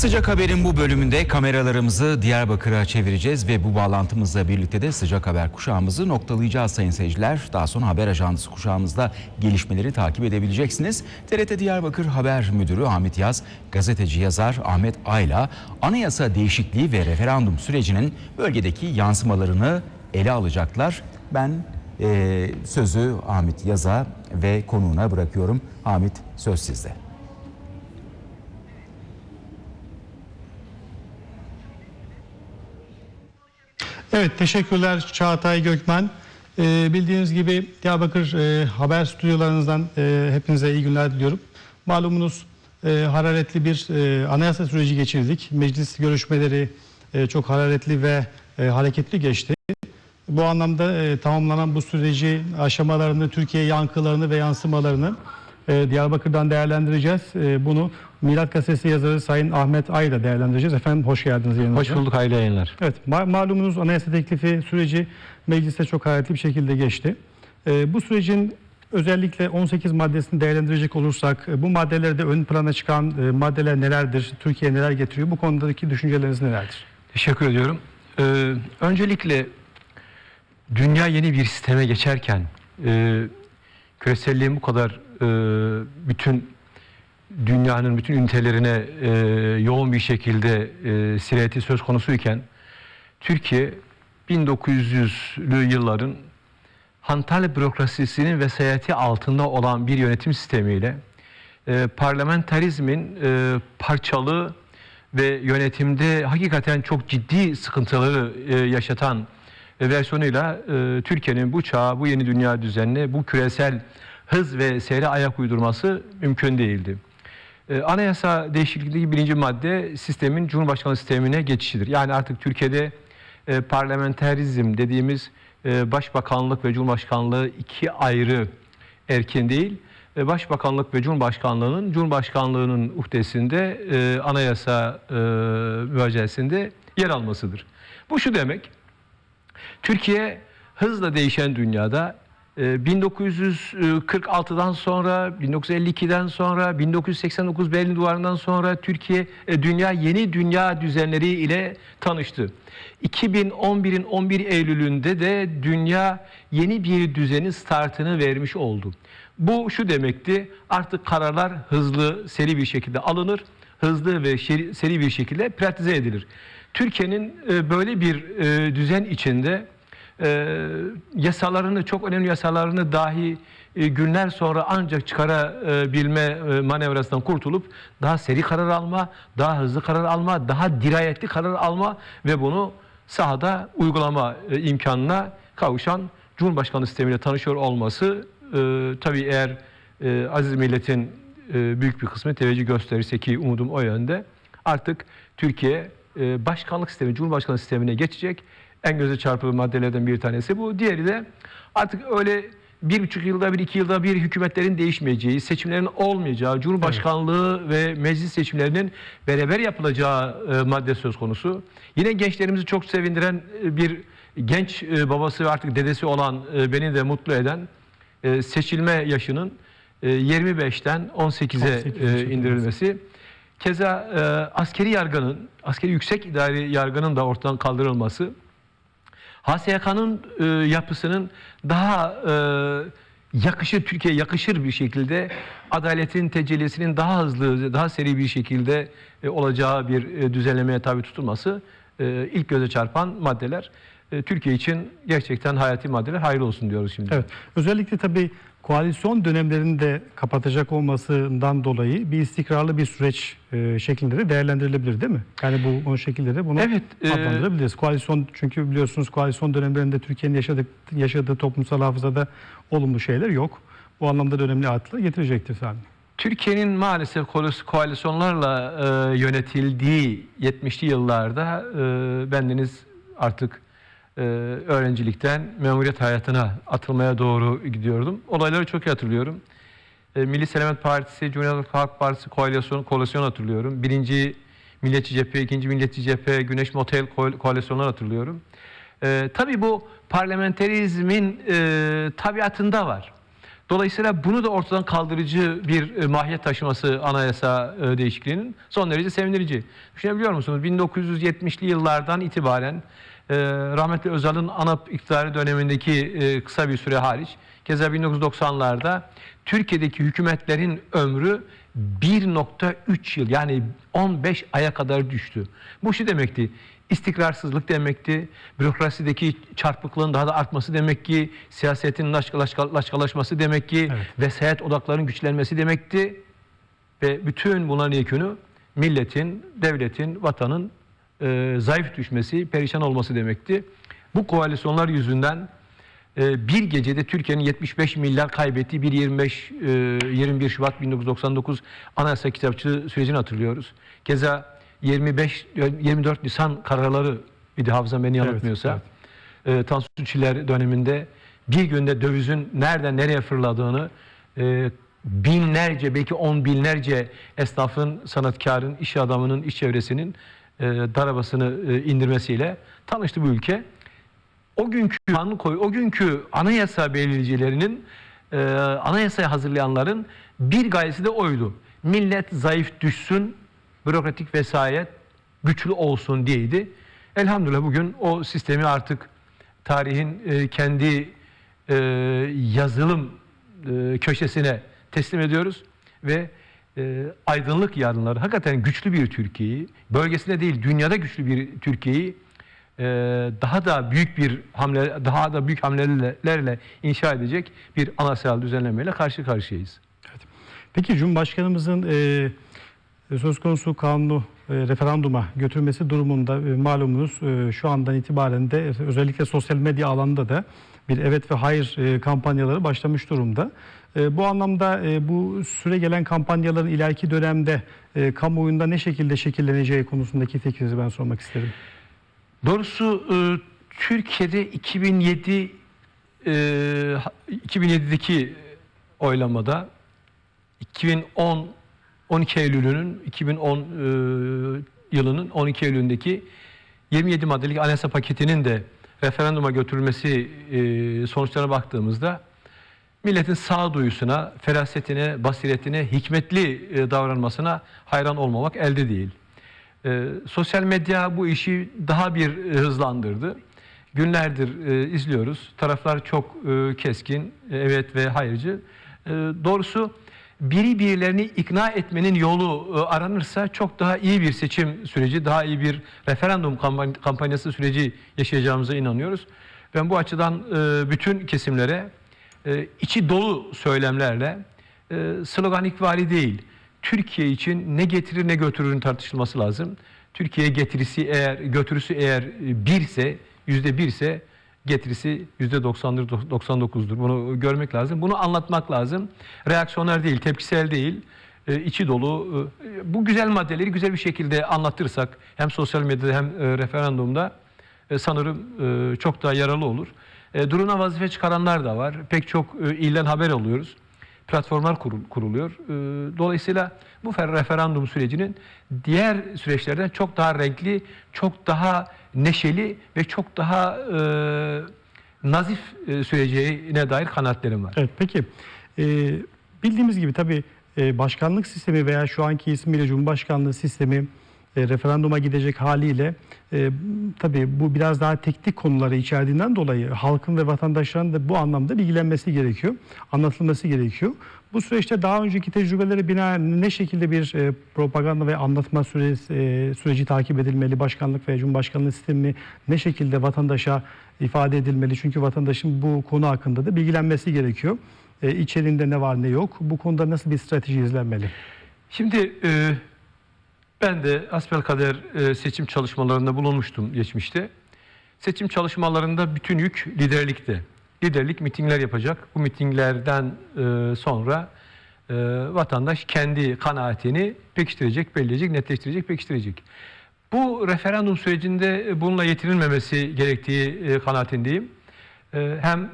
Sıcak Haber'in bu bölümünde kameralarımızı Diyarbakır'a çevireceğiz ve bu bağlantımızla birlikte de Sıcak Haber kuşağımızı noktalayacağız sayın seyirciler. Daha sonra haber ajansı kuşağımızda gelişmeleri takip edebileceksiniz. TRT Diyarbakır Haber Müdürü Ahmet Yaz, gazeteci yazar Ahmet Ayla, anayasa değişikliği ve referandum sürecinin bölgedeki yansımalarını ele alacaklar. Ben eee, sözü Ahmet Yaz'a ve konuğuna bırakıyorum. Ahmet söz sizde. Evet teşekkürler Çağatay Gökmen. Ee, bildiğiniz gibi Diyarbakır e, haber stüdyolarınızdan e, hepinize iyi günler diliyorum. Malumunuz e, hararetli bir e, anayasa süreci geçirdik. Meclis görüşmeleri e, çok hararetli ve e, hareketli geçti. Bu anlamda e, tamamlanan bu süreci aşamalarını, Türkiye yankılarını ve yansımalarını e, Diyarbakır'dan değerlendireceğiz. E, bunu Milat Gazetesi yazarı Sayın Ahmet Ay'la değerlendireceğiz. Efendim hoş geldiniz yayınımıza. Hoş bulduk hayırlı yayınlar. Evet, ma- malumunuz anayasa teklifi süreci mecliste çok hayatlı bir şekilde geçti. Ee, bu sürecin özellikle 18 maddesini değerlendirecek olursak, e, bu maddelerde ön plana çıkan e, maddeler nelerdir, Türkiye neler getiriyor, bu konudaki düşünceleriniz nelerdir? Teşekkür ediyorum. Ee, öncelikle dünya yeni bir sisteme geçerken e, küreselliğin bu kadar e, bütün dünyanın bütün ünitelerine e, yoğun bir şekilde e, sirayeti söz konusuyken Türkiye 1900'lü yılların hantal bürokrasisinin vesayeti altında olan bir yönetim sistemiyle e, parlamenterizmin e, parçalı ve yönetimde hakikaten çok ciddi sıkıntıları e, yaşatan e, versiyonuyla e, Türkiye'nin bu çağa, bu yeni dünya düzenine, bu küresel hız ve seyre ayak uydurması mümkün değildi. E, Anayasa değişikliği birinci madde sistemin Cumhurbaşkanlığı sistemine geçişidir. Yani artık Türkiye'de e, parlamenterizm dediğimiz e, başbakanlık ve cumhurbaşkanlığı iki ayrı erkin değil. e, Başbakanlık ve Cumhurbaşkanlığının Cumhurbaşkanlığının uhdesinde e, anayasa e, mücadelesinde yer almasıdır. Bu şu demek. Türkiye hızla değişen dünyada 1946'dan sonra, 1952'den sonra, 1989 Berlin Duvarı'ndan sonra Türkiye e, dünya yeni dünya düzenleri ile tanıştı. 2011'in 11 Eylül'ünde de dünya yeni bir düzenin startını vermiş oldu. Bu şu demekti. Artık kararlar hızlı, seri bir şekilde alınır, hızlı ve seri bir şekilde pratize edilir. Türkiye'nin e, böyle bir e, düzen içinde e, yasalarını çok önemli yasalarını dahi e, günler sonra ancak çıkarabilme e, manevrasından kurtulup daha seri karar alma, daha hızlı karar alma, daha dirayetli karar alma ve bunu sahada uygulama e, imkanına kavuşan Cumhurbaşkanlığı sistemiyle tanışıyor olması e, tabii eğer e, aziz milletin e, büyük bir kısmı teveccüh gösterirse ki umudum o yönde artık Türkiye e, başkanlık sistemi, Cumhurbaşkanlığı sistemine geçecek. En göze çarpıcı maddelerden bir tanesi bu. Diğeri de artık öyle bir buçuk yılda bir, iki yılda bir hükümetlerin değişmeyeceği, seçimlerin olmayacağı, Cumhurbaşkanlığı ve meclis seçimlerinin beraber yapılacağı e, madde söz konusu. Yine gençlerimizi çok sevindiren e, bir genç e, babası ve artık dedesi olan e, beni de mutlu eden e, seçilme yaşının e, 25'ten 18'e 18 e, indirilmesi. Keza e, askeri yargının, askeri yüksek idari yargının da ortadan kaldırılması, HSYK'nın e, yapısının daha e, yakışır, Türkiye'ye yakışır bir şekilde adaletin tecellisinin daha hızlı, daha seri bir şekilde e, olacağı bir e, düzenlemeye tabi tutulması e, ilk göze çarpan maddeler. E, Türkiye için gerçekten hayati maddeler. Hayırlı olsun diyoruz şimdi. Evet, özellikle tabii koalisyon dönemlerini de kapatacak olmasından dolayı bir istikrarlı bir süreç e, şeklinde de değerlendirilebilir değil mi? Yani bu o şekilde de bunu Evet, e, adlandırabiliriz. Koalisyon çünkü biliyorsunuz koalisyon dönemlerinde Türkiye'nin yaşadık, yaşadığı toplumsal hafızada olumlu şeyler yok. Bu anlamda da önemli artılar getirecektir sanırım. Türkiye'nin maalesef koalis- koalisyonlarla e, yönetildiği 70'li yıllarda e, bendeniz artık e, öğrencilikten memuriyet hayatına atılmaya doğru gidiyordum. Olayları çok iyi hatırlıyorum. E, Milli Selamet Partisi, Cumhuriyet Halk Partisi koalisyon, koalisyon hatırlıyorum. Birinci Milliyetçi Cephe, ikinci Milliyetçi Cephe, Güneş Motel ko- koalisyonlar hatırlıyorum. E, tabii bu parlamenterizmin e, tabiatında var. Dolayısıyla bunu da ortadan kaldırıcı bir e, mahiyet taşıması anayasa e, değişikliğinin son derece sevindirici. Düşünebiliyor musunuz? 1970'li yıllardan itibaren e, rahmetli Özal'ın ANAP iktidarı dönemindeki e, kısa bir süre hariç, keza 1990'larda Türkiye'deki hükümetlerin ömrü 1.3 yıl yani 15 aya kadar düştü. Bu şu demekti. İstikrarsızlık demekti. Bürokrasideki çarpıklığın daha da artması demek ki, siyasetin laçka- laçka- laçkalaşması demek ki, Evet. vesayet odaklarının güçlenmesi demekti. Ve bütün bunların yekünü milletin, devletin, vatanın e, zayıf düşmesi, perişan olması demekti. Bu koalisyonlar yüzünden e, bir gecede Türkiye'nin 75 milyar kaybettiği bir 25 e, 21 Şubat 1999 Anayasa Kitapçı sürecini hatırlıyoruz. Keza 25 24 Nisan kararları idi hafızam beni yanıltmıyorsa. E, Tansu Çiller döneminde bir günde dövizin nereden nereye fırladığını e, binlerce belki on binlerce esnafın, sanatkarın, iş adamının, iş çevresinin e, darabasını e, indirmesiyle tanıştı bu ülke. O günkü kanun koy, o günkü anayasa belirleyicilerinin, e, anayasayı hazırlayanların bir gayesi de oydu. Millet zayıf düşsün, bürokratik vesayet güçlü olsun diyeydi. Elhamdülillah bugün o sistemi artık tarihin e, kendi e, yazılım e, köşesine teslim ediyoruz ve e, aydınlık yarınları hakikaten güçlü bir Türkiye'yi, bölgesinde değil dünyada güçlü bir Türkiye'yi e, daha da büyük bir hamle, daha da büyük hamlelerle inşa edecek bir anayasal düzenlemeyle karşı karşıyayız. Peki Cumhurbaşkanımızın e, söz konusu kanunu referanduma götürmesi durumunda e, malumunuz e, şu andan itibaren de e, özellikle sosyal medya alanında da bir evet ve hayır e, kampanyaları başlamış durumda. E, bu anlamda e, bu süre gelen kampanyaların ileriki dönemde e, kamuoyunda ne şekilde şekilleneceği konusundaki fikrinizi ben sormak isterim. Doğrusu e, Türkiye'de 2007 e, 2007'deki oylamada 2010 12 Eylül'ünün 2010 e, yılının 12 Eylül'ündeki 27 maddelik anayasa paketinin de referanduma götürülmesi e, sonuçlarına baktığımızda milletin sağduyusuna, ferasetine, basiretine, hikmetli e, davranmasına hayran olmamak elde değil. E, sosyal medya bu işi daha bir hızlandırdı. Günlerdir e, izliyoruz. Taraflar çok e, keskin, e, evet ve hayırcı. E, doğrusu biri birilerini ikna etmenin yolu e, aranırsa çok daha iyi bir seçim süreci, daha iyi bir referandum kampan- kampanyası süreci yaşayacağımıza inanıyoruz. Ben bu açıdan e, bütün kesimlere e, içi dolu söylemlerle e, sloganikvari değil, Türkiye için ne getirir ne götürürün tartışılması lazım. Türkiye getirisi eğer götürüsü eğer birse yüzde birse getirisi yüzde 99'dur. Bunu görmek lazım. Bunu anlatmak lazım. Reaksiyonlar değil, tepkisel değil. e, içi dolu. e, Bu güzel maddeleri güzel bir şekilde anlatırsak hem sosyal medyada hem e, referandumda sanırım çok daha yararlı olur. Duruna vazife çıkaranlar da var. Pek çok ilden haber alıyoruz. Platformlar kurul- kuruluyor. E, Dolayısıyla bu fer- referandum sürecinin diğer süreçlerden çok daha renkli, çok daha neşeli ve çok daha e, nazif e, süreceğine dair kanaatlerim var. Evet peki e, bildiğimiz gibi tabii e, başkanlık sistemi veya şu anki ismiyle Cumhurbaşkanlığı sistemi e, referanduma gidecek haliyle e, tabii bu biraz daha teknik konuları içerdiğinden dolayı halkın ve vatandaşların da bu anlamda bilgilenmesi gerekiyor, anlatılması gerekiyor. Bu süreçte daha önceki tecrübeleri binaen ne şekilde bir e, propaganda ve anlatma süresi, e, süreci takip edilmeli, başkanlık ve cumhurbaşkanlığı sistemi ne şekilde vatandaşa ifade edilmeli? Çünkü vatandaşın bu konu hakkında da bilgilenmesi gerekiyor. E, içeriğinde ne var ne yok, bu konuda nasıl bir strateji izlenmeli? Şimdi e, ben de asbelkader e, seçim çalışmalarında bulunmuştum geçmişte. Seçim çalışmalarında bütün yük liderlikte. Liderlik mitingler yapacak. Bu mitinglerden e, sonra e, vatandaş kendi kanaatini pekiştirecek, belleyecek, netleştirecek, pekiştirecek. Bu referandum sürecinde bununla yetirilmemesi gerektiği e, kanaatindeyim. E, hem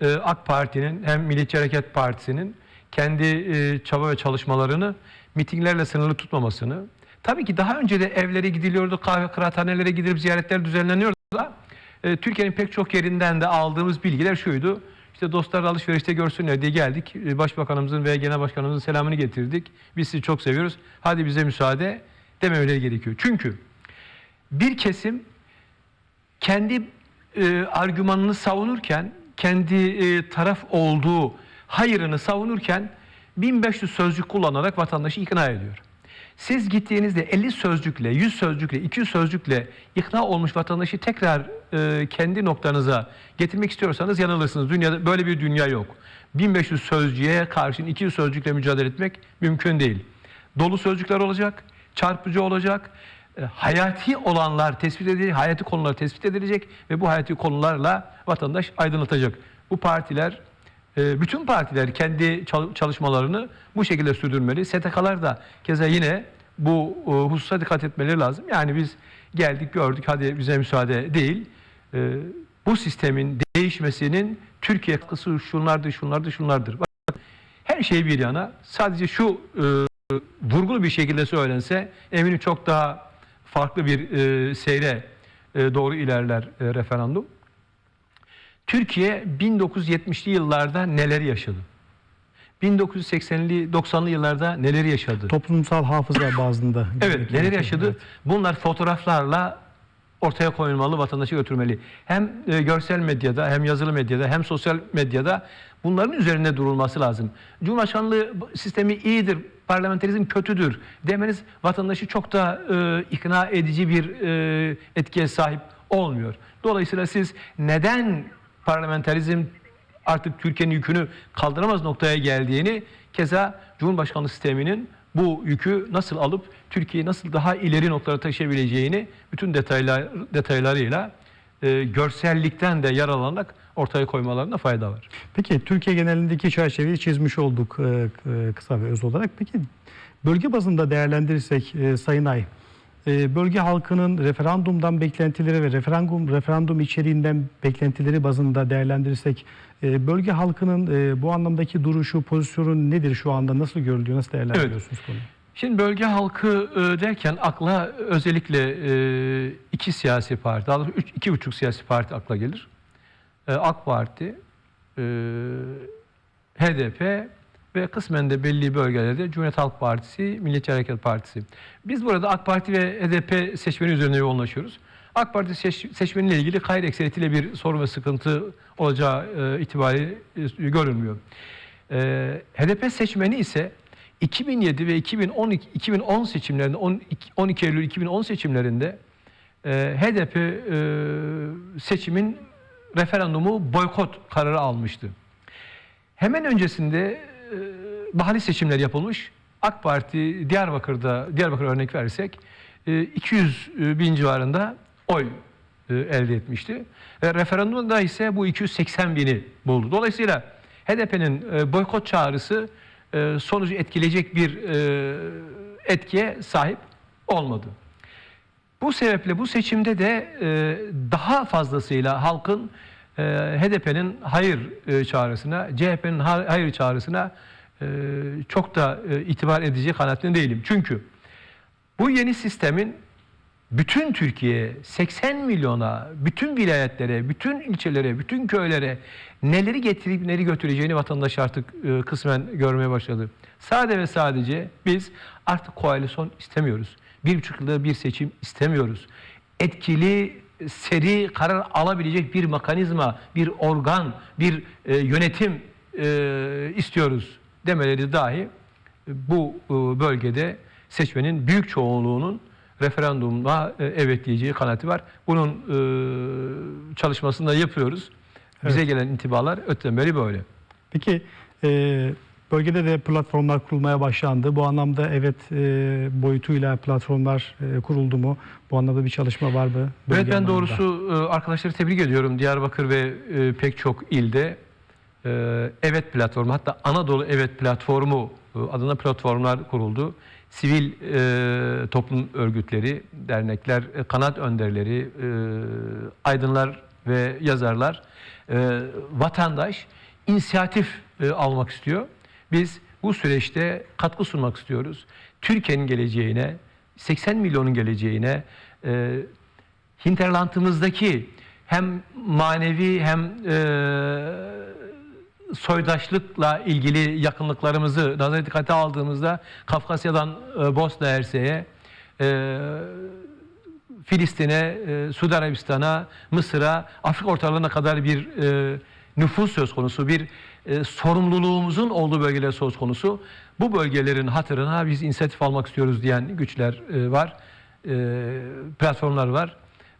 e, AK Parti'nin hem Milliyetçi Hareket Partisi'nin kendi e, çaba ve çalışmalarını mitinglerle sınırlı tutmamasını. Tabii ki daha önce de evlere gidiliyordu, kahve kıraathanelere gidilip ziyaretler düzenleniyordu da e, Türkiye'nin pek çok yerinden de aldığımız bilgiler şuydu. İşte dostlar alışverişte görsünler diye geldik. E, Başbakanımızın ve genel başkanımızın selamını getirdik. Biz sizi çok seviyoruz. Hadi bize müsaade dememeleri gerekiyor. Çünkü bir kesim kendi e, argümanını savunurken, kendi e, taraf olduğu hayırını savunurken 1500 sözcük kullanarak vatandaşı ikna ediyor. Siz gittiğinizde 50 sözcükle, 100 sözcükle, 200 sözcükle ikna olmuş vatandaşı tekrar e, kendi noktanıza getirmek istiyorsanız yanılırsınız. Dünyada böyle bir dünya yok. 1500 sözcüğe karşın 200 sözcükle mücadele etmek mümkün değil. Dolu sözcükler olacak, çarpıcı olacak, e, hayati olanlar tespit edilecek, hayati konular tespit edilecek ve bu hayati konularla vatandaş aydınlatacak. Bu partiler, bütün partiler kendi çal- çalışmalarını bu şekilde sürdürmeli. STK'lar da keza yine bu e, hususa dikkat etmeleri lazım. Yani biz geldik gördük hadi bize müsaade değil. E, Bu sistemin değişmesinin Türkiye katkısı şunlardır, şunlardır, şunlardır. Bak, her şey bir yana sadece şu e, vurgulu bir şekilde söylense eminim çok daha farklı bir e, seyre doğru ilerler referandum. Türkiye 1970'li yıllarda neler yaşadı? 1980'li 90'lı yıllarda neler yaşadı? Toplumsal hafıza bazında. Evet, neler yaşadı? Evet. Bunlar fotoğraflarla ortaya koyulmalı, vatandaşa götürmeli. Hem e, görsel medyada, hem yazılı medyada, hem sosyal medyada bunların üzerinde durulması lazım. Cumhurbaşkanlığı sistemi iyidir, parlamenterizm kötüdür demeniz vatandaşı çok da e, ikna edici bir e, etkiye sahip olmuyor. Dolayısıyla siz neden parlamenterizm artık Türkiye'nin yükünü kaldıramaz noktaya geldiğini keza Cumhurbaşkanlığı sisteminin bu yükü nasıl alıp Türkiye'yi nasıl daha ileri noktalara taşıyabileceğini bütün detaylar detaylarıyla e, görsellikten de yararlanarak ortaya koymalarına fayda var. Peki Türkiye genelindeki çerçeveyi çizmiş olduk e, e, kısa ve öz olarak. Peki bölge bazında değerlendirirsek e, Sayın Ay, e, bölge halkının referandumdan beklentileri ve referandum referandum içeriğinden beklentileri bazında değerlendirirsek e, bölge halkının e, bu anlamdaki duruşu, pozisyonu nedir şu anda? Nasıl görülüyor? Nasıl değerlendiriyorsunuz konuyu? Şimdi bölge halkı e, derken akla özellikle iki siyasi parti, daha doğrusu üç, iki buçuk siyasi parti akla gelir. AK Parti, HDP ve kısmen de belli bölgelerde Cumhuriyet Halk Partisi, Milliyetçi Hareket Partisi. Biz burada AK Parti ve HDP seçmeni üzerine yoğunlaşıyoruz. AK Parti seç, seçmeniyle ilgili hayır ekseriyetiyle bir sorun ve sıkıntı olacağı e, itibariyle e, görünmüyor. E, HDP seçmeni ise 2007 ve 2012 2010 seçimlerinde 12, 12 Eylül 2010 seçimlerinde e, HDP e, seçimin referandumu boykot kararı almıştı. Hemen öncesinde e, mahalli seçimler yapılmış. AK Parti Diyarbakır'da Diyarbakır örnek verirsek e, 200 bin civarında oy e, elde etmişti. E, referandumda ise bu 280 bini buldu. Dolayısıyla HDP'nin e, boykot çağrısı e, sonucu etkileyecek bir e, etkiye sahip olmadı. Bu sebeple bu seçimde de e, daha fazlasıyla halkın e, HDP'nin hayır e, çağrısına, CHP'nin ha- hayır çağrısına e, çok da e, itibar edecek kanaatinde değilim. Çünkü bu yeni sistemin bütün Türkiye 80 milyona, bütün vilayetlere, bütün ilçelere, bütün köylere neleri getirip neleri götüreceğini vatandaş artık e, kısmen görmeye başladı. Sade ve sadece biz artık koalisyon istemiyoruz. Bir buçuk yılda bir seçim istemiyoruz. Etkili, seri karar alabilecek bir mekanizma, bir organ, bir e, yönetim e, istiyoruz demeleri dahi bu e, bölgede seçmenin büyük çoğunluğunun referandumla e, evet diyeceği kanaati var. Bunun e, çalışmasını da yapıyoruz. Bize gelen intibalar ötten beri böyle. Peki e, bölgede de platformlar kurulmaya başlandı. Bu anlamda evet e, boyutuyla platformlar e, kuruldu mu? Bu anlamda bir çalışma var mı? Evet ben anlamında? doğrusu e, arkadaşları tebrik ediyorum. Diyarbakır ve e, pek çok ilde e, Evet platformu hatta Anadolu Evet platformu e, adına platformlar kuruldu. Sivil e, toplum örgütleri, dernekler, e, kanaat önderleri, e, aydınlar ve yazarlar, e, vatandaş inisiyatif e, almak istiyor. Biz bu süreçte katkı sunmak istiyoruz. Türkiye'nin geleceğine, 80 milyonun geleceğine, e, hinterlandımızdaki hem manevi hem e, soydaşlıkla ilgili yakınlıklarımızı nazara dikkate aldığımızda Kafkasya'dan e, Bosna Hersek'e, e, Filistin'e, e, Suudi Arabistan'a, Mısır'a, Afrika ortalarına kadar bir e, nüfus söz konusu, bir e, sorumluluğumuzun olduğu bölgeler söz konusu. Bu bölgelerin hatırına biz inisiyatif almak istiyoruz diyen güçler e, var, e, platformlar var.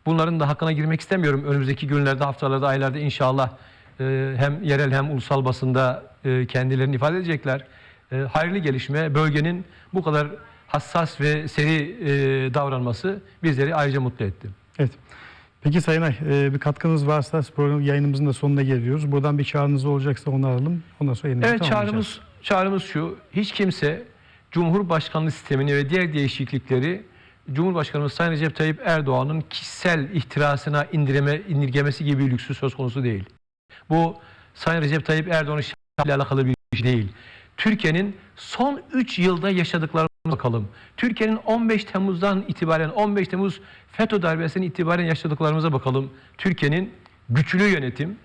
Bunların da hakkına girmek istemiyorum. Önümüzdeki günlerde, haftalarda, aylarda inşallah e, hem yerel hem ulusal basında e, kendilerini ifade edecekler. E, hayırlı gelişme, bölgenin bu kadar hassas ve seri e, davranması bizleri ayrıca mutlu etti. Evet. Peki Sayın Ay, e, bir katkınız varsa program yayınımızın da sonuna geliyoruz. Buradan bir çağrınız olacaksa onu alalım. Ondan sonra yayınımızı Evet çağrımız, çağrımız şu. Hiç kimse Cumhurbaşkanlığı sistemini ve diğer değişiklikleri Cumhurbaşkanımız Sayın Recep Tayyip Erdoğan'ın kişisel ihtirasına indireme, indirgemesi gibi bir lüksü söz konusu değil. Bu Sayın Recep Tayyip Erdoğan'ın şahsıyla alakalı bir iş değil. Türkiye'nin son 3 yılda yaşadıklarımıza bakalım. Türkiye'nin 15 Temmuz'dan itibaren 15 Temmuz FETÖ darbesinden itibaren yaşadıklarımıza bakalım. Türkiye'nin güçlü yönetim,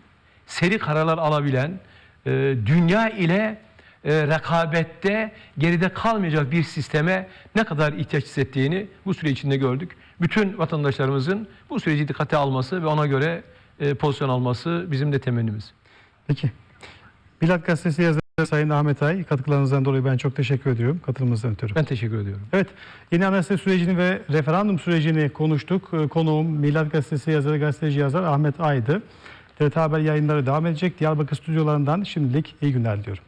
seri kararlar alabilen, e, dünya ile e, rekabette geride kalmayacak bir sisteme ne kadar ihtiyaç hissettiğini bu süre içinde gördük. Bütün vatandaşlarımızın bu süreci dikkate alması ve ona göre e, pozisyon alması bizim de temennimiz. Peki. Bilat Gazetesi yazarı Sayın Ahmet Ay, katkılarınızdan dolayı ben çok teşekkür ediyorum. Katılımınızdan ötürü. Ben teşekkür ediyorum. Evet, yeni anayasa sürecini ve referandum sürecini konuştuk. Ee, Konuğum Milat Gazetesi yazarı, gazeteci yazar Ahmet Ay'dı. TRT Haber yayınları devam edecek. Diyarbakır stüdyolarından şimdilik iyi günler diliyorum.